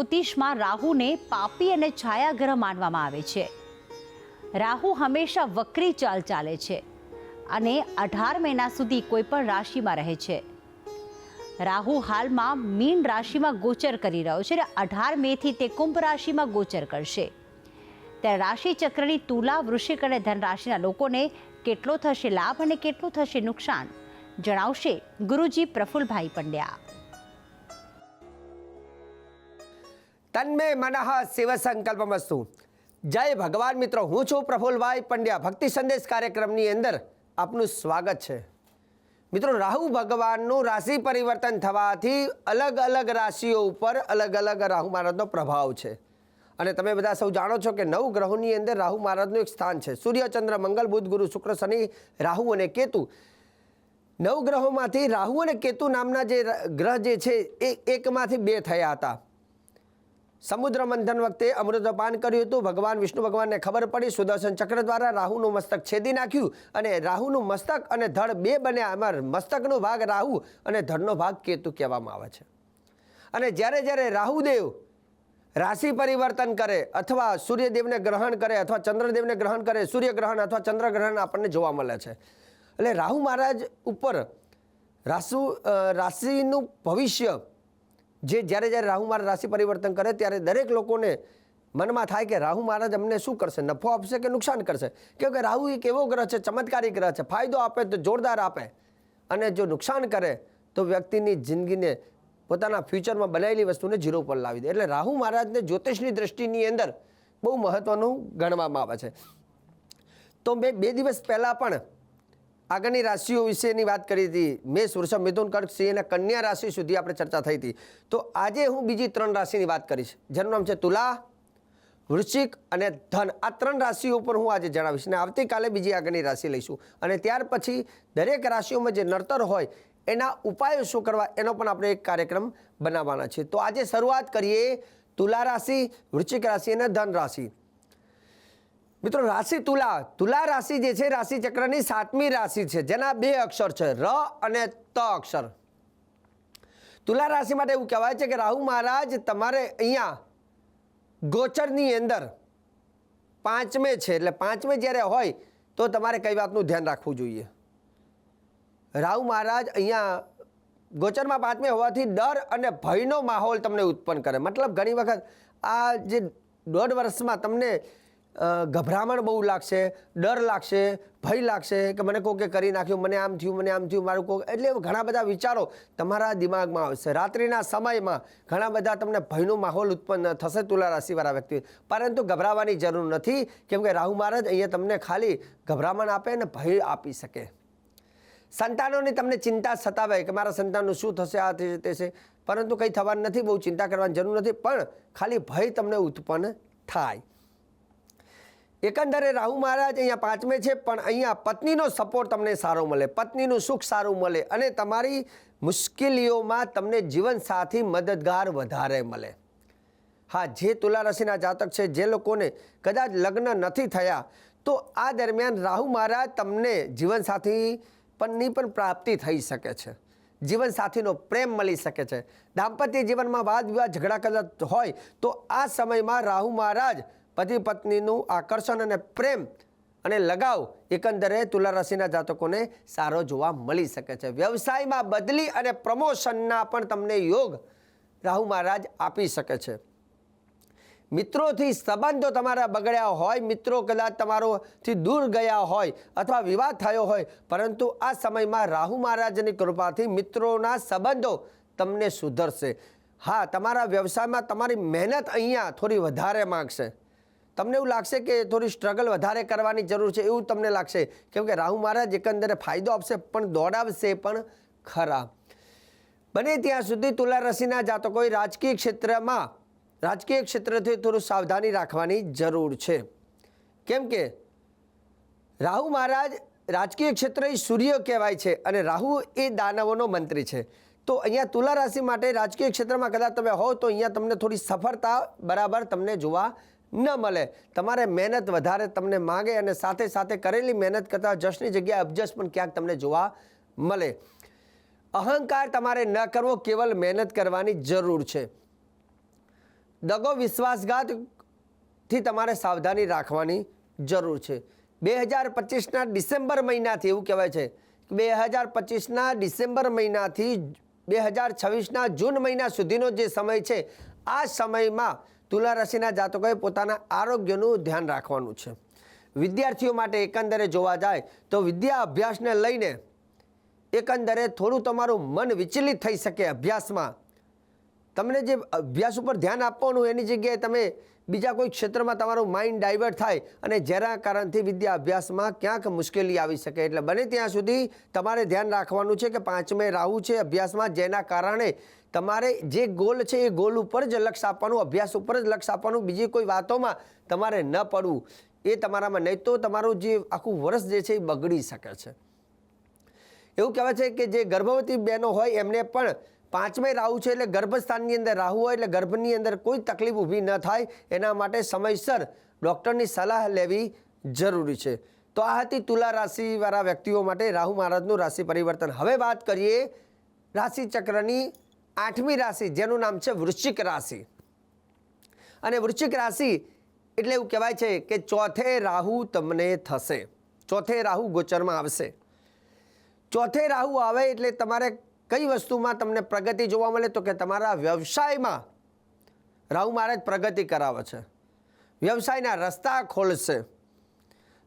જ્યોતિષમાં રાહુને પાપી અને છાયાગ્રહ માનવામાં આવે છે. રાહુ હંમેશા વક્રી ચાલ ચાલે છે અને અઢાર મહિના સુધી કોઈ પણ રાશિમાં રહે છે. રાહુ હાલમાં મીન રાશિમાં ગોચર કરી રહ્યો છે અને અઢાર મેથી તે કુંભ રાશિમાં ગોચર કરશે. ત્યારે રાશિચક્રની તુલા, વૃશ્ચિક અને ધન રાશિના લોકોને કેટલો થશે લાભ અને કેટલું થશે નુકસાન જણાવશે ગુરુજી પ્રફુલભાઈ પંડ્યા. તન્મે મનઃ શિવ સંકલ્પમસ્તુ જય ભગવાન મિત્રો, હું છું પ્રફુલભાઈ પંડ્યા. ભક્તિ સંદેશ કાર્યક્રમની અંદર આપનું સ્વાગત છે. મિત્રો, રાહુ ભગવાનનું રાશિ પરિવર્તન થવાથી અલગ અલગ રાશિઓ ઉપર અલગ અલગ રાહુ મહારાજનો પ્રભાવ છે. અને તમે બધા સૌ જાણો છો કે નવ ગ્રહોની અંદર રાહુ મહારાજનું એક સ્થાન છે. સૂર્ય, ચંદ્ર મંગળ બુધ, ગુરુ, શુક્ર, શનિ, રાહુ અને કેતુ. નવ ગ્રહોમાંથી રાહુ અને કેતુ નામના જે ગ્રહ જે છે એ એકમાંથી બે થયા હતા. સમુદ્ર મંથન વખતે અમૃતપાન કર્યું હતું. ભગવાન વિષ્ણુ ભગવાનને ખબર પડી. સુદર્શન ચક્ર દ્વારા રાહુનું મસ્તક છેદી નાખ્યું અને રાહુનું મસ્તક અને ધડ બે બન્યા. એમાં મસ્તકનો ભાગ રાહુ અને ધડનો ભાગ કેતુ કહેવામાં આવે છે. અને જ્યારે જ્યારે રાહુદેવ રાશિ પરિવર્તન કરે અથવા સૂર્યદેવને ગ્રહણ કરે અથવા ચંદ્રદેવને ગ્રહણ કરે, સૂર્યગ્રહણ અથવા ચંદ્રગ્રહણ આપણને જોવા મળે છે. એટલે રાહુ મહારાજ ઉપર રાસુ રાશિનું ભવિષ્ય જે જ્યારે જ્યારે રાહુ મહારાજ રાશિ પરિવર્તન કરે ત્યારે દરેક લોકોને મનમાં થાય કે રાહુ મહારાજ અમને શું કરશે? નફો આપશે કે નુકસાન કરશે? કેમ કે રાહુ એક એવો ગ્રહ છે ચમત્કારી ગ્રહ છે. ફાયદો આપે તો જોરદાર આપે. અને જો નુકસાન કરે તો વ્યક્તિની જિંદગીને પોતાના ફ્યુચરમાં બનાવેલી વસ્તુને ઝીરો પર લાવી દે. એટલે રાહુ મહારાજને જ્યોતિષની દ્રષ્ટિની અંદર બહુ મહત્ત્વનું ગણવામાં આવે છે. તો મેં બે દિવસ પહેલાં પણ આગળની રાશિઓ વિશેની વાત કરી હતી. મેષ, વૃષભ, મિથુન, કર્ક, સિંહ અને કન્યા રાશિ સુધી આપણે ચર્ચા થઈ હતી. તો આજે હું બીજી ત્રણ રાશિની વાત કરીશ. જેનું નામ છે તુલા, વૃશ્ચિક અને ધન. આ ત્રણ રાશિઓ પર હું આજે જણાવીશ અને આવતીકાલે બીજી આગળની રાશિ લઈશું. અને ત્યાર પછી દરેક રાશિઓમાં જે નડતર હોય એના ઉપાયો શું કરવા એનો પણ આપણે એક કાર્યક્રમ બનાવવાના છે. તો આજે શરૂઆત કરીએ તુલા રાશિ, વૃશ્ચિક રાશિ અને ધન રાશિ. મિત્રો, રાશિ તુલા. તુલા રાશિ જે છે રાશિ ચક્રની સાતમી રાશિ છે. જેના બે અક્ષર છે, ર અને ત અક્ષર. તુલા રાશિ માટે એવું કહેવાય છે કે રાહુ મહારાજ, તમારે અહીંયા ગોચરની અંદર પાંચમે છે. એટલે પાંચમે જ્યારે હોય, તો તમારે કઈ વાતનું ધ્યાન રાખવું જોઈએ? રાહુ મહારાજ અહીંયા ગોચરમાં પાંચમે હોવાથી ડર અને ભયનો માહોલ તમને ઉત્પન્ન કરે. મતલબ ઘણી વખત આ જે દોઢ વર્ષમાં તમને ગભરામણ બહુ લાગશે, ડર લાગશે, ભય લાગશે કે મને કોકે કરી નાખ્યું, મને આમ થયું, મને આમ થયું, મારું કોક, એટલે ઘણા બધા વિચારો તમારા દિમાગમાં આવશે. રાત્રિના સમયમાં ઘણા બધા તમને ભયનો માહોલ ઉત્પન્ન થશે તુલા રાશિવાળા વ્યક્તિ. પરંતુ ગભરાવાની જરૂર નથી, કેમ કે રાહુ મહારાજ અહીંયા તમને ખાલી ગભરામણ આપે અને ભય આપી શકે. સંતાનોની તમને ચિંતા સતાવે કે મારા સંતાનનું શું થશે, આ થશે, તે છે. પરંતુ કંઈ થવાનું નથી, બહુ ચિંતા કરવાની જરૂર નથી, પણ ખાલી ભય તમને ઉત્પન્ન થાય. એકંદરે રાહુ મહારાજ અહીંયા પાંચમે છે, પણ અહીંયા પત્નીનો સપોર્ટ તમને સારો મળે, પત્નીનું સુખ સારું મળે અને તમારી મુશ્કેલીઓમાં તમને જીવનસાથી મદદગાર વધારે મળે. હા, જે તુલા રાશિના જાતક છે, જે લોકોને કદાચ લગ્ન નથી થયા, તો આ દરમિયાન રાહુ મહારાજ તમને જીવનસાથી પણની પણ પ્રાપ્તિ થઈ શકે છે. જીવનસાથીનો પ્રેમ મળી શકે છે. દાંપત્ય જીવનમાં વાદ વિવાદ ઝઘડા કદાચ હોય, તો આ સમયમાં રાહુ મહારાજ પતિ પત્નીનું આકર્ષણ અને પ્રેમ અને લગાવ એકંદરે તુલા રાશિના જાતકોને સારો જોવા મળી શકે છે. વ્યવસાયમાં બદલી અને પ્રમોશનના પણ તમને યોગ રાહુ મહારાજ આપી શકે છે. મિત્રોથી સંબંધો તમારા બગડ્યા હોય, મિત્રો કદાચ તમારોથી દૂર ગયા હોય અથવા વિવાદ થયો હોય, પરંતુ આ સમયમાં રાહુ મહારાજની કૃપાથી મિત્રોના સંબંધો તમને સુધરશે. હા, તમારા વ્યવસાયમાં તમારી મહેનત અહીંયા થોડી વધારે માગશે. તમને એવું લાગશે કે થોડી સ્ટ્રગલ વધારે કરવાની જરૂર છે? એવું તમને લાગશે? કેમ કે રાહુ મહારાજ એકંદરે ફાયદો આપશે, પણ દોડાવશે પણ ખરા. બને ત્યાં સુધી તુલા રસીના જાતકોએ રાજકીય ક્ષેત્રમાં, રાજકીય ક્ષેત્રથી થોડું સાવધાની રાખવાની જરૂર છે. કેમ કે રાહુ મહારાજ રાજકીય ક્ષેત્ર એ સૂર્ય કહેવાય છે અને રાહુ એ દાનવોનો મંત્રી છે. તો અહીંયા તુલા રાશિ માટે રાજકીય ક્ષેત્રમાં કદાચ તમે હો તો અહીંયા તમને થોડી સફળતા બરાબર તમને જોવા ન મળે. તમારે મહેનત વધારે તમને માગે અને સાથે સાથે કરેલી મહેનત કરતાં જશની જગ્યાએ અબજસ પણ ક્યાંક તમને જોવા મળે. અહંકાર તમારે ન કરવો, કેવલ મહેનત કરવાની જરૂર છે. દગો વિશ્વાસઘાતથી તમારે સાવધાની રાખવાની જરૂર છે. બે હજાર પચીસના ડિસેમ્બર મહિનાથી એવું કહેવાય છે બે હજાર પચીસના ડિસેમ્બર મહિનાથી બે હજાર છવ્વીસના જૂન મહિના સુધીનો જે સમય છે, આ સમયમાં તુલા રાશિના જાતકોએ પોતાના આરોગ્યનું ધ્યાન રાખવાનું છે. વિદ્યાર્થીઓ માટે એકંદરે જોવા જાય તો વિદ્યા અભ્યાસને લઈને એકંદરે થોડું તમારું મન વિચલિત થઈ શકે અભ્યાસમાં. તમને જે અભ્યાસ ઉપર ધ્યાન આપવાનું, એની જગ્યાએ તમે બીજા કોઈ ક્ષેત્રમાં તમારું માઇન્ડ ડાયવર્ટ થાય અને જેના કારણથી વિદ્યા અભ્યાસમાં ક્યાંક મુશ્કેલી આવી શકે. એટલે બને ત્યાં સુધી તમારે ધ્યાન રાખવાનું છે કે પાંચમે રાહુ છે અભ્યાસમાં, જેના કારણે તમારે જે ગોલ છે એ ગોલ ઉપર જ લક્ષ આપવાનું, અભ્યાસ ઉપર જ લક્ષ આપવાનું, બીજી કોઈ વાતોમાં તમારે ન પડવું. એ તમારામાં નહીં તો તમારું જે આખું વર્ષ જે છે એ બગડી શકે છે. એવું કહેવાય છે કે જે ગર્ભવતી બહેનો હોય એમને પણ પાંચમે રાહુ છે એટલે ગર્ભસ્થાનની અંદર રાહુ હોય એટલે ગર્ભની અંદર કોઈ તકલીફ ઊભી ન થાય. એના માટે સમયસર ડૉક્ટરની સલાહ લેવી જરૂરી છે. તો આ હતી તુલા રાશિવાળા વ્યક્તિઓ માટે રાહુ મહારાજનું રાશિ પરિવર્તન. હવે વાત કરીએ રાશિચક્રની આઠમી રાશિ, જેનું નામ છે વૃશ્ચિક રાશિ. અને વૃશ્ચિક રાશિ એટલે એવું કહેવાય છે કે ચોથે રાહુ તમને થશે. ચોથે રાહુ ગોચરમાં આવશે. ચોથે રાહુ આવે એટલે તમારે કઈ વસ્તુમાં તમને પ્રગતિ જોવા મળે તો કે તમારા વ્યવસાયમાં? રાહુ મહારાજ પ્રગતિ કરાવે છે. વ્યવસાયના રસ્તા ખોલશે.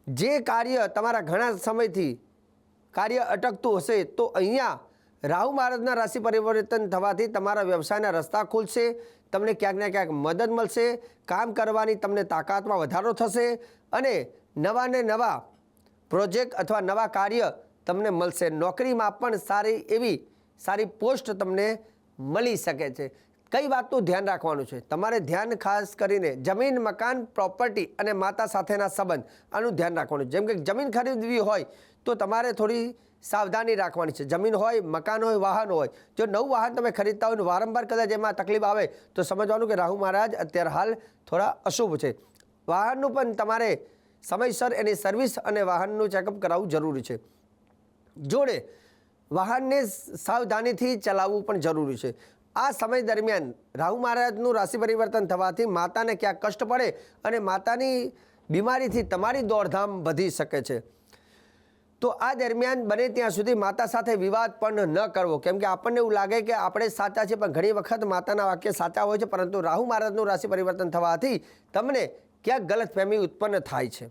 જે કાર્ય તમારા ઘણા સમયથી કાર્ય અટકતું હશે તો અહીંયા રાહુ મહારાજના રાશિ પરિવર્તન થવાથી તમારા વ્યવસાયના રસ્તા ખુલશે, તમને ક્યાંક ને ક્યાંક મદદ મળશે, કામ કરવાની તમને તાકાતમાં વધારો થશે અને નવા ને નવા પ્રોજેક્ટ અથવા નવા કાર્ય તમને મળશે. નોકરીમાં પણ સારી એવી સારી પોસ્ટ તમને મળી શકે છે. કઈ વાતનું ધ્યાન રાખવાનું છે? તમારે ધ્યાન ખાસ કરીને જમીન, મકાન પ્રોપર્ટી અને માતા સાથેના સંબંધ આનું ધ્યાન રાખવાનું. જેમ કે જમીન ખરીદવી હોય તો તમારે થોડી સાવધાની રાખવાની છે. જમીન હોય, મકાન હોય, વાહન હોય. જો નવું વાહન તમે ખરીદતા હોય વારંવાર કદાચ એમાં તકલીફ આવે તો સમજવાનું કે રાહુ મહારાજ, અત્યારે હાલ થોડા અશુભ છે. વાહનનું પણ તમારે સમયસર એની સર્વિસ અને વાહનનું ચેકઅપ કરાવવું જરૂરી છે. જોડે વાહનને સાવધાનીથી ચલાવવું પણ જરૂરી છે. આ સમય દરમિયાન રાહુ મહારાજનું રાશિ પરિવર્તન થવાથી માતાને ક્યાંક કષ્ટ પડે અને માતાની બીમારીથી તમારી દોડધામ વધી શકે છે. તો આ દરમિયાન બને ત્યાં સુધી માતા સાથે વિવાદ પણ ન કરવો. કેમ કે આપણને એવું લાગે કે આપણે સાચા છે પણ ઘણી વખત માતાના વાક્ય સાચા હોય છે, પરંતુ રાહુ મહારાજનું રાશિ પરિવર્તન થવાથી તમને ક્યાંક ગલતફહેમી ઉત્પન્ન થાય છે.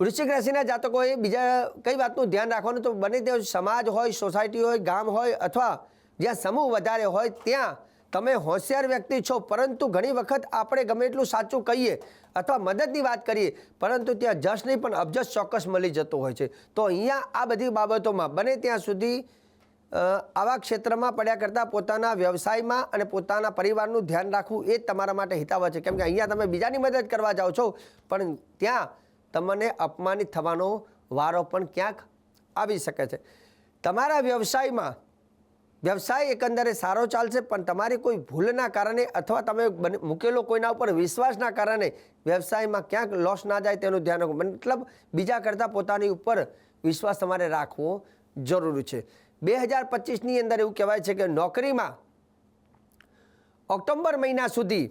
વૃશ્ચિક રાશિના જાતકોએ બીજા કઈ વાતનું ધ્યાન રાખવાનું? તો બને તે સમાજ હોય, સોસાયટી હોય, ગામ હોય અથવા જ્યાં સમૂહ વધારે હોય, ત્યાં તમે હોશિયાર વ્યક્તિ છો. પરંતુ ઘણી વખત આપણે ગમે એટલું સાચું કહીએ અથવા મદદની વાત કરીએ, પરંતુ ત્યાં જશ નહીં, પણ અબજસ ચોક્કસ મળી જતો હોય છે. તો અહીંયા આ બધી બાબતોમાં બને ત્યાં સુધી આવા ક્ષેત્રમાં પડ્યા કરતાં પોતાના વ્યવસાયમાં અને પોતાના પરિવારનું ધ્યાન રાખવું એ તમારા માટે હિતાવહ છે. કેમ કે અહીંયા તમે બીજાની મદદ કરવા જાઓ છો, પણ ત્યાં તમને અપમાનિત થવાનો વારો પણ ક્યાંક આવી શકે છે. તમારા વ્યવસાયમાં, વ્યવસાય એકંદરે સારો ચાલશે, પણ તમારી કોઈ ભૂલના કારણે અથવા તમે મૂકેલો કોઈના ઉપર વિશ્વાસના કારણે વ્યવસાયમાં ક્યાંક લોસ ના જાય તેનું ધ્યાન રાખવું. મતલબ બીજા કરતાં પોતાની ઉપર વિશ્વાસ તમારે રાખવો જરૂરી છે. બે હજાર પચીસની અંદર એવું કહેવાય છે કે નોકરીમાં ઓક્ટોબર મહિના સુધી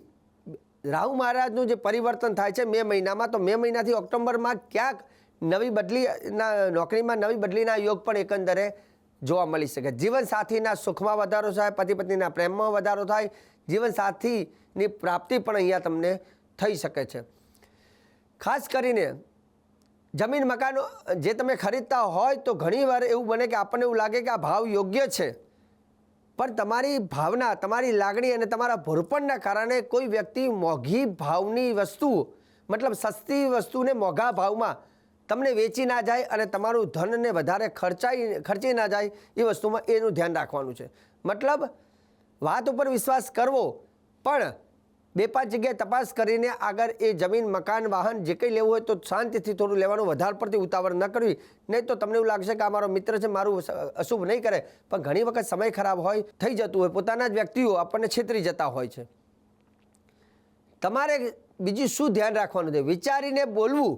રાહુ મહારાજનું જે પરિવર્તન થાય છે મે મહિનામાં, તો મે મહિનાથી ઓક્ટોબરમાં ક્યાંક નવી બદલીના, નોકરીમાં નવી બદલીના યોગ પણ એકંદરે જોવા મળી શકે. જીવનસાથીના સુખમાં વધારો થાય પતિ પત્નીના પ્રેમમાં વધારો થાય, જીવનસાથીની પ્રાપ્તિ પણ અહીંયા તમને થઈ શકે છે. ખાસ કરીને જમીન મકાનો જે તમે ખરીદતા હોય તો ઘણીવાર એવું બને કે આપણને એવું લાગે કે આ ભાવ યોગ્ય છે. પણ તમારી ભાવના, તમારી લાગણી અને તમારા ભોરપણના કારણે કોઈ વ્યક્તિ મોંઘી ભાવની વસ્તુ, મતલબ સસ્તી વસ્તુને મોંઘા ભાવમાં તમને વેચી ના જાય અને તમારું ધનને વધારે ખર્ચાઈ, ખર્ચી ના જાય એ વસ્તુમાં એનું ધ્યાન રાખવાનું છે. મતલબ વાત ઉપર વિશ્વાસ કરવો, પણ બે પાંચ જગ્યાએ તપાસ કરીને આગળ એ જમીન, મકાન, વાહન જે કંઈ લેવું હોય તો શાંતિથી થોડું લેવાનું, વધારે પડતી ઉતાવળ ન કરવી. નહીં તો તમને એવું લાગશે કે આ મારો મિત્ર છે, મારું અશુભ નહીં કરે. પણ ઘણી વખત સમય ખરાબ હોય, થઈ જતું હોય, પોતાના જ વ્યક્તિઓ આપણને છેતરી જતા હોય છે. તમારે બીજું શું ધ્યાન રાખવાનું છે? વિચારીને બોલવું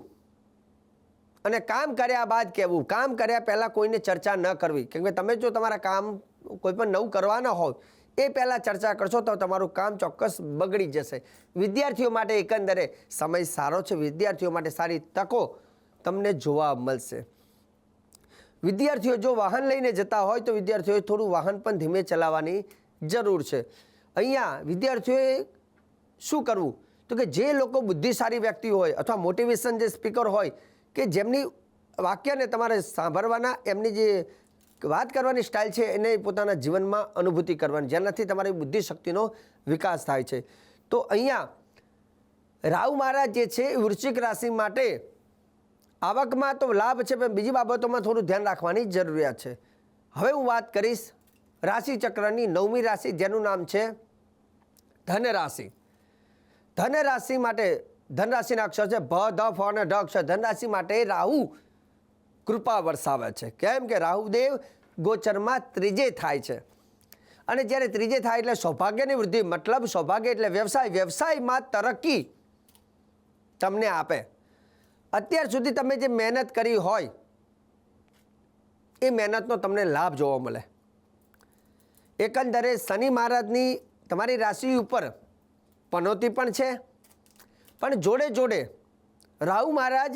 અને કામ કર્યા બાદ કહેવું. કામ કર્યા પહેલાં કોઈને ચર્ચા ન કરવી. કેમ કે તમે જો તમારા કામ કોઈ પણ નવું કરવાના હોય એ પહેલાં ચર્ચા કરશો તો તમારું કામ ચોક્કસ બગડી જશે. વિદ્યાર્થીઓ માટે એકંદરે સમય સારો છે. વિદ્યાર્થીઓ માટે સારી તકો તમને જોવા મળશે. વિદ્યાર્થીઓ જો વાહન લઈને જતા હોય તો વિદ્યાર્થીઓએ થોડું વાહન પણ ધીમે ચલાવવાની જરૂર છે. અહીંયા વિદ્યાર્થીઓએ શું કરવું? તો કે જે લોકો બુદ્ધિશાળી વ્યક્તિ હોય અથવા મોટિવેશન જે સ્પીકર હોય કે જેમની વાક્યને તમારે સાંભળવાના એમની જે વાત કરવાની સ્ટાઇલ છે એને પોતાના જીવનમાં અનુભૂતિ કરવાની, જેનાથી તમારી બુદ્ધિશક્તિનો વિકાસ થાય છે. તો અહીંયા રાહુ મહારાજ જે છે એ વૃશ્ચિક રાશિ માટે આવકમાં તો લાભ છે, પણ બીજી બાબતોમાં થોડું ધ્યાન રાખવાની જરૂરિયાત છે. હવે હું વાત કરીશ રાશિ ચક્રની નવમી રાશિ, જેનું નામ છે ધન રાશિ ધન રાશિ માટે ધન રાશિના અક્ષર છે ભ ધ, ફ અને ઢ અક્ષર. ધન રાશિ માટે રાહુ કૃપા વરસાવે છે. કેમ કે રાહુદેવ ગોચરમાં ત્રીજે થાય છે. અને જ્યારે ત્રીજે થાય એટલે સૌભાગ્યની વૃદ્ધિ, મતલબ સૌભાગ્ય એટલે વ્યવસાય. વ્યવસાયમાં તરક્કી તમને આપે. અત્યાર સુધી તમે જે મહેનત કરી હોય, એ મહેનતનો તમને લાભ જોવા મળે. એકંદરે શનિ મહારાજની તમારી રાશિ ઉપર પનોતી પણ છે. પણ જોડે જોડે રાહુ મહારાજ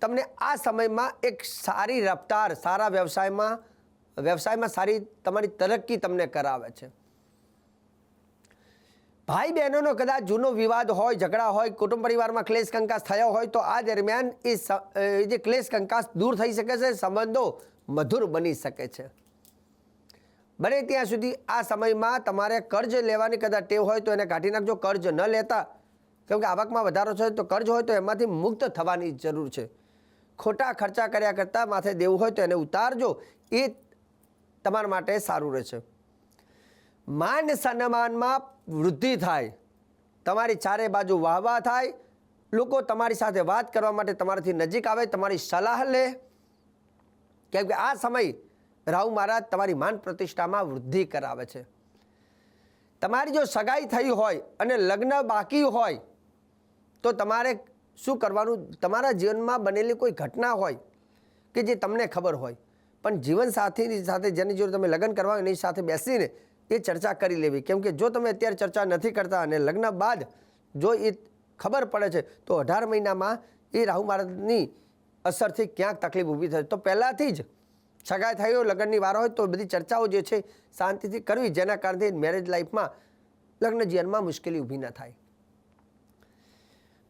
તમને આ સમયમાં એક સારી રફતાર, સારા વ્યવસાયમાં વ્યવસાયમાં સારી તમારી તરક્કી તમને કરાવે છે. ભાઈ બહેનોનો કદાચ જૂનો વિવાદ હોય, ઝઘડા હોય, કુટુંબ પરિવારમાં ક્લેશ કંકાસ થયો હોય, તો આ દરમિયાન એ જે ક્લેશ કંકાસ દૂર થઈ શકે છે, સંબંધો મધુર બની શકે છે. બને ત્યાં સુધી આ સમયમાં તમારે કર્જ લેવાની કદાચ ટેવ હોય તો એને કાઢી નાખજો. કર્જ ન લેતા, કેમ કે આવકમાં વધારો છે તો કર્જ હોય તો એમાંથી મુક્ત થવાની જરૂર છે. ખોટા ખર્ચા કર્યા કરતાં માથે દેવું હોય તો એને ઉતારજો. એ તમારા માટે સારું રહેશે. માન સન્માનમાં વૃદ્ધિ થાય. તમારી ચારે બાજુ વાહવા થાય. લોકો તમારી સાથે વાત કરવા માટે તમારાથી નજીક આવે, તમારી સલાહ લે. કેમ કે આ સમય રાહુ મહારાજ તમારી માન પ્રતિષ્ઠામાં વૃદ્ધિ કરાવે છે. તમારી જો સગાઈ થઈ હોય અને લગ્ન બાકી હોય, તો તમારે શું કરવાનું? તમારા જીવનમાં બનેલી કોઈ ઘટના હોય કે જે તમને ખબર હોય, પણ જીવનસાથીની સાથે જેની જોડે તમે લગ્ન કરવા એની સાથે બેસીને એ ચર્ચા કરી લેવી. કેમ કે જો તમે અત્યારે ચર્ચા નથી કરતા અને લગ્ન બાદ જો એ ખબર પડે છે, તો અઢાર મહિનામાં એ રાહુ મહારાજની અસરથી ક્યાંક તકલીફ ઊભી થાય. તો પહેલાંથી જ સગાઈ થઈ હોય, લગ્નની વાર હોય, તો બધી ચર્ચાઓ જે છે શાંતિથી કરવી, જેના કારણે મેરેજ લાઈફમાં લગ્ન જીવનમાં મુશ્કેલી ઊભી ન થાય.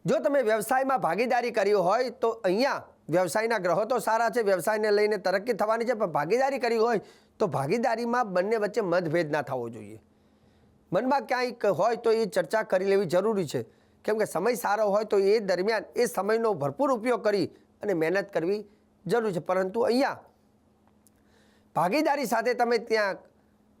જો તમે વ્યવસાયમાં ભાગીદારી કરી હોય તો અહીંયા વ્યવસાયના ગ્રહો તો સારા છે, વ્યવસાયને લઈને તરક્કી થવાની છે, પણ ભાગીદારી કરી હોય તો ભાગીદારીમાં બંને વચ્ચે મતભેદ ના થવો જોઈએ. મનમાં ક્યાંય હોય તો એ ચર્ચા કરી લેવી જરૂરી છે. કેમ કે સમય સારો હોય તો એ દરમિયાન એ સમયનો ભરપૂર ઉપયોગ કરી અને મહેનત કરવી જરૂરી છે. પરંતુ અહીંયા ભાગીદારી સાથે તમે ત્યાં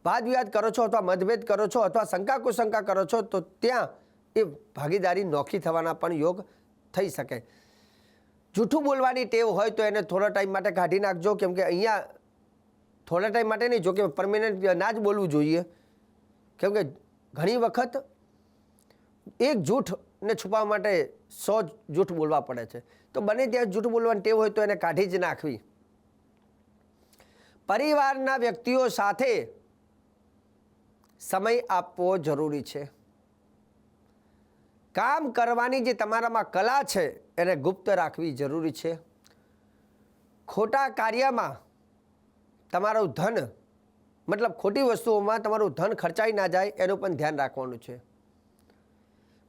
વાદ વિવાદ કરો છો અથવા મતભેદ કરો છો અથવા શંકા કુશંકા કરો છો, તો ત્યાં એ ભાગીદારી નોખી થવાના પણ યોગ થઈ શકે. જૂઠું બોલવાની ટેવ હોય તો એને થોડા ટાઈમ માટે કાઢી નાખજો. કેમ કે અહીંયા થોડા ટાઈમ માટે નહીં, જો કે પરમેનન્ટ ના જ બોલવું જોઈએ. કેમ કે ઘણી વખત એક જૂઠને છુપાવવા માટે સો જૂઠ બોલવા પડે છે. તો બને ત્યાં જૂઠ બોલવાની ટેવ હોય તો એને કાઢી જ નાખવી. પરિવારના વ્યક્તિઓ સાથે સમય આપવો જરૂરી છે. કામ કરવાની જે તમારામાં કલા છે, એને ગુપ્ત રાખવી જરૂરી છે. ખોટા કાર્યમાં તમારું ધન, મતલબ ખોટી વસ્તુઓમાં તમારું ધન ખર્ચાઈ ના જાય, એનું પણ ધ્યાન રાખવાનું છે.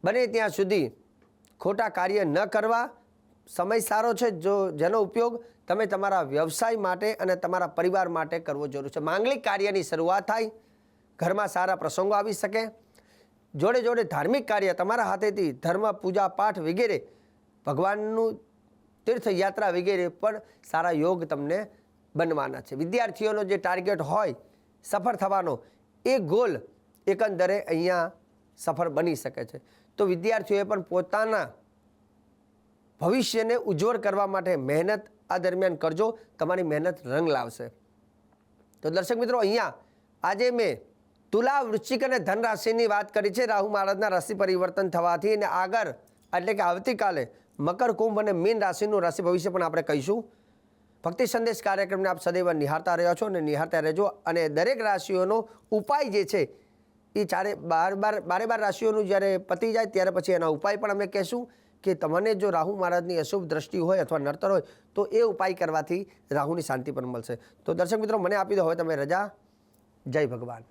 બને ત્યાં સુધી ખોટા કાર્ય ન કરવા. સમય સારો છે જો, જેનો ઉપયોગ તમે તમારા વ્યવસાય માટે અને તમારા પરિવાર માટે કરવો જરૂરી છે. માંગલિક કાર્યની શરૂઆત થાય, ઘરમાં સારા પ્રસંગો આવી શકે જોડે જોડે ધાર્મિક કાર્ય તમારા હાથેથી ધર્મ, પૂજા, પાઠ વગેરે, ભગવાનનું તીર્થયાત્રા વગેરે પણ સારા યોગ તમને બનવાના છે. વિદ્યાર્થીઓનો જે ટાર્ગેટ હોય સફળ થવાનો, એ ગોલ એકંદરે અહીંયા સફળ બની શકે છે. તો વિદ્યાર્થીઓએ પણ પોતાના ભવિષ્યને ઉજ્જવળ કરવા માટે મહેનત આ દરમિયાન કરજો. તમારી મહેનત રંગ લાવશે. તો દર્શક મિત્રો, અહીંયા આજે મેં તુલા વૃશ્ચિક અને ધન રાશિની વાત કરી છે. રાહુ મહારાજના રાશિ પરિવર્તન થવાથી અને આગળ, એટલે કે આવતીકાલે મકર, કુંભ અને મીન રાશિનું રાશિ ભવિષ્ય પણ આપણે કહીશું. ભક્તિ સંદેશ કાર્યક્રમને આપ સદૈવ નિહાળતા રહ્યા છો અને નિહાળતા રહેજો. અને દરેક રાશિઓનો ઉપાય જે છે એ ચારે બાર બાર, બારે બાર રાશિઓનું જ્યારે પતી જાય ત્યારે પછી એના ઉપાય પણ અમે કહેશું કે તમને જો રાહુ મહારાજની અશુભ દ્રષ્ટિ હોય અથવા નડતર હોય, તો એ ઉપાય કરવાથી રાહુની શાંતિ પણ મળશે. તો દર્શક મિત્રો, મને આપી દો હવે તમે રજા. જય ભગવાન.